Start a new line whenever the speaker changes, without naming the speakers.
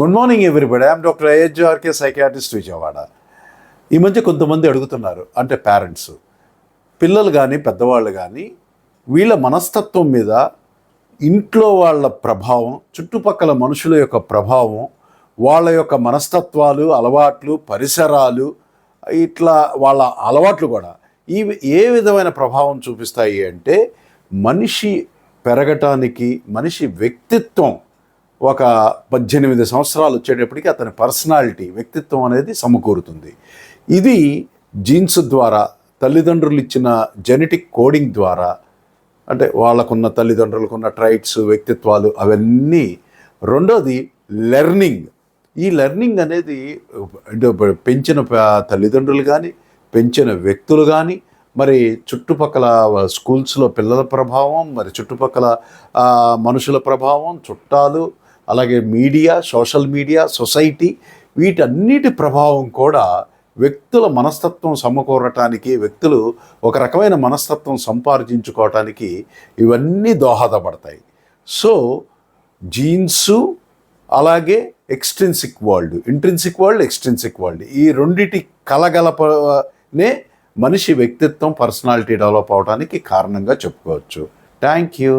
Good morning everybody I'm doctor A H R K psychiatrist Vijayawada. ఈ మధ్య కొంతమంది అడుగుతున్నారు అంటే పేరెంట్స్ పిల్లలు కానీ పెద్దవాళ్ళు కానీ వీళ్ళ మనస్తత్వం మీద ఇంట్లో వాళ్ళ ప్రభావం చుట్టుపక్కల మనుషుల యొక్క ప్రభావం వాళ్ళ యొక్క మనస్తత్వాలు అలవాట్లు పరిసరాలు ఇట్లా వాళ్ళ అలవాట్లు కూడా ఈ ఏ విధమైన ప్రభావం చూపిస్తాయి అంటే మనిషి పెరగటానికి మనిషి వ్యక్తిత్వం ఒక పద్దెనిమిది సంవత్సరాలు వచ్చేటప్పటికి అతని పర్సనాలిటీ వ్యక్తిత్వం అనేది సమకూరుతుంది. ఇది జీన్స్ ద్వారా తల్లిదండ్రులు ఇచ్చిన జెనెటిక్ కోడింగ్ ద్వారా అంటే వాళ్ళకున్న తల్లిదండ్రులకున్న ట్రైట్స్ వ్యక్తిత్వాలు అవన్నీ. రెండోది లెర్నింగ్. ఈ లెర్నింగ్ అనేది పెంచిన తల్లిదండ్రులు కానీ పెంచిన వ్యక్తులు కానీ మరి చుట్టుపక్కల స్కూల్స్లో పిల్లల ప్రభావం మరి చుట్టుపక్కల మనుషుల ప్రభావం చుట్టాలు అలాగే మీడియా సోషల్ మీడియా సొసైటీ వీటన్నిటి ప్రభావం కూడా వ్యక్తుల మనస్తత్వం సమకూరటానికి వ్యక్తులు ఒక రకమైన మనస్తత్వం సంపార్జించుకోవటానికి ఇవన్నీ దోహదపడతాయి. సో జీన్సు అలాగే extrinsic world intrinsic world extrinsic world ఈ రెండిటి కలగలపనే మనిషి వ్యక్తిత్వం పర్సనాలిటీ డెవలప్ అవడానికి కారణంగా చెప్పుకోవచ్చు. Thank you.